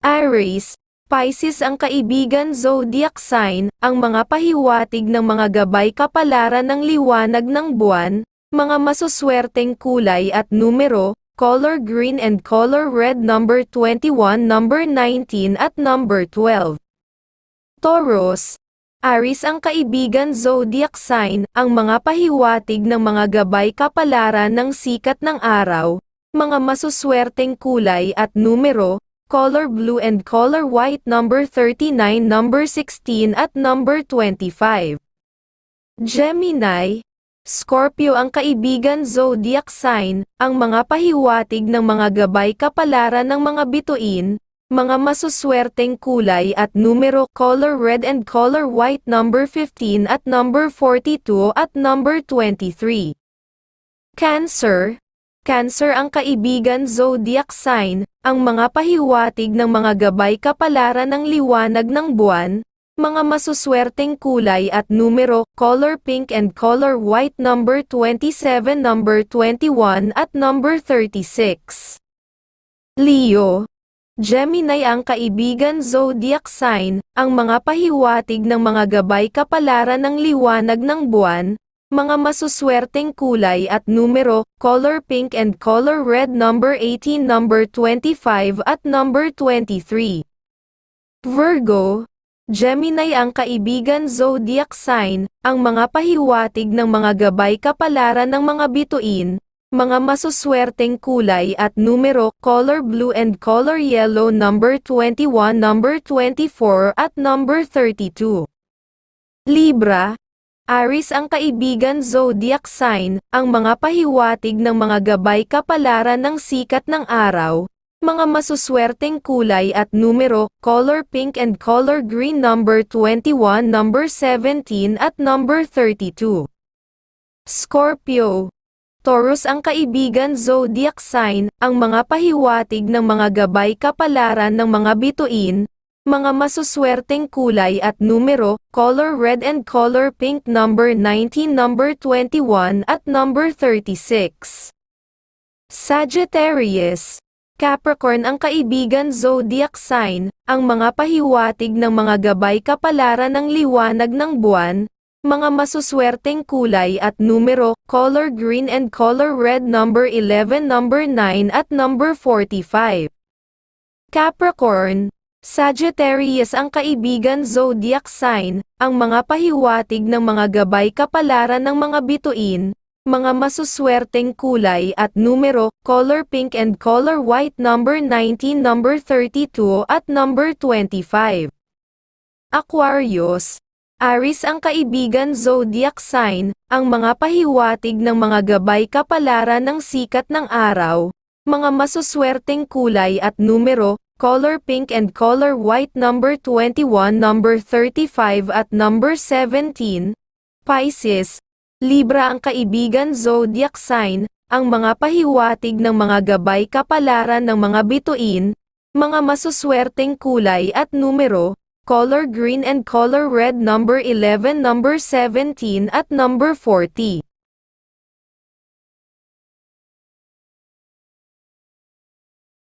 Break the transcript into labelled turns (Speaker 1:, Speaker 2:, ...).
Speaker 1: Aries, Pisces ang kaibigan zodiac sign, ang mga pahiwatig ng mga gabay kapalaran ng liwanag ng buwan, mga masuswerteng kulay at numero, color green and color red number 21, number 19 at number 12. Taurus, Aries ang kaibigan zodiac sign, ang mga pahiwatig ng mga gabay kapalaran ng sikat ng araw, mga masuswerteng kulay at numero, color blue and color white number 39, number 16 at number 25. Gemini, Scorpio ang kaibigan zodiac sign, ang mga pahiwatig ng mga gabay kapalaran ng mga bituin, mga masuswerteng kulay at numero color red and color white number 15 at number 42 at number 23. Cancer, Cancer ang kaibigan zodiac sign, ang mga pahiwatig ng mga gabay kapalaran ng liwanag ng buwan, mga masuswerteng kulay at numero, color pink and color white number 27, number 21 at number 36. Leo, Gemini ang kaibigan zodiac sign, ang mga pahiwatig ng mga gabay kapalaran ng liwanag ng buwan, mga masuswerteng kulay at numero, color pink and color red number 18, number 25 at number 23. Virgo, Gemini ang kaibigan zodiac sign, ang mga pahiwatig ng mga gabay kapalaran ng mga bituin, mga masuswerteng kulay at numero, color blue and color yellow number 21, number 24 at number 32. Libra, Aries ang kaibigan zodiac sign, ang mga pahiwatig ng mga gabay kapalaran ng sikat ng araw, mga masuswerteng kulay at numero, color pink and color green number 21, number 17 at number 32. Scorpio, Taurus ang kaibigan zodiac sign, ang mga pahiwatig ng mga gabay kapalaran ng mga bituin, mga masuswerteng kulay at numero, color red and color pink number 19, number 21 at number 36. Sagittarius, Capricorn ang kaibigan zodiac sign, ang mga pahiwatig ng mga gabay kapalaran ng liwanag ng buwan, mga masuswerteng kulay at numero, color green and color red number 11, number 9 at number 45. Capricorn, Sagittarius ang kaibigan zodiac sign, ang mga pahiwatig ng mga gabay kapalaran ng mga bituin, mga masuswerteng kulay at numero, color pink and color white number 19, number 32 at number 25. Aquarius, Aris ang kaibigan zodiac sign, ang mga pahiwatig ng mga gabay kapalaran ng sikat ng araw, mga masuswerteng kulay at numero, color pink and color white number 21, number 35 at number 17. Pisces, Libra ang kaibigan zodiac sign, ang mga pahiwatig ng mga gabay kapalaran ng mga bituin, mga masuswerteng kulay at numero, color green and color red number 11, number 17 at number 40.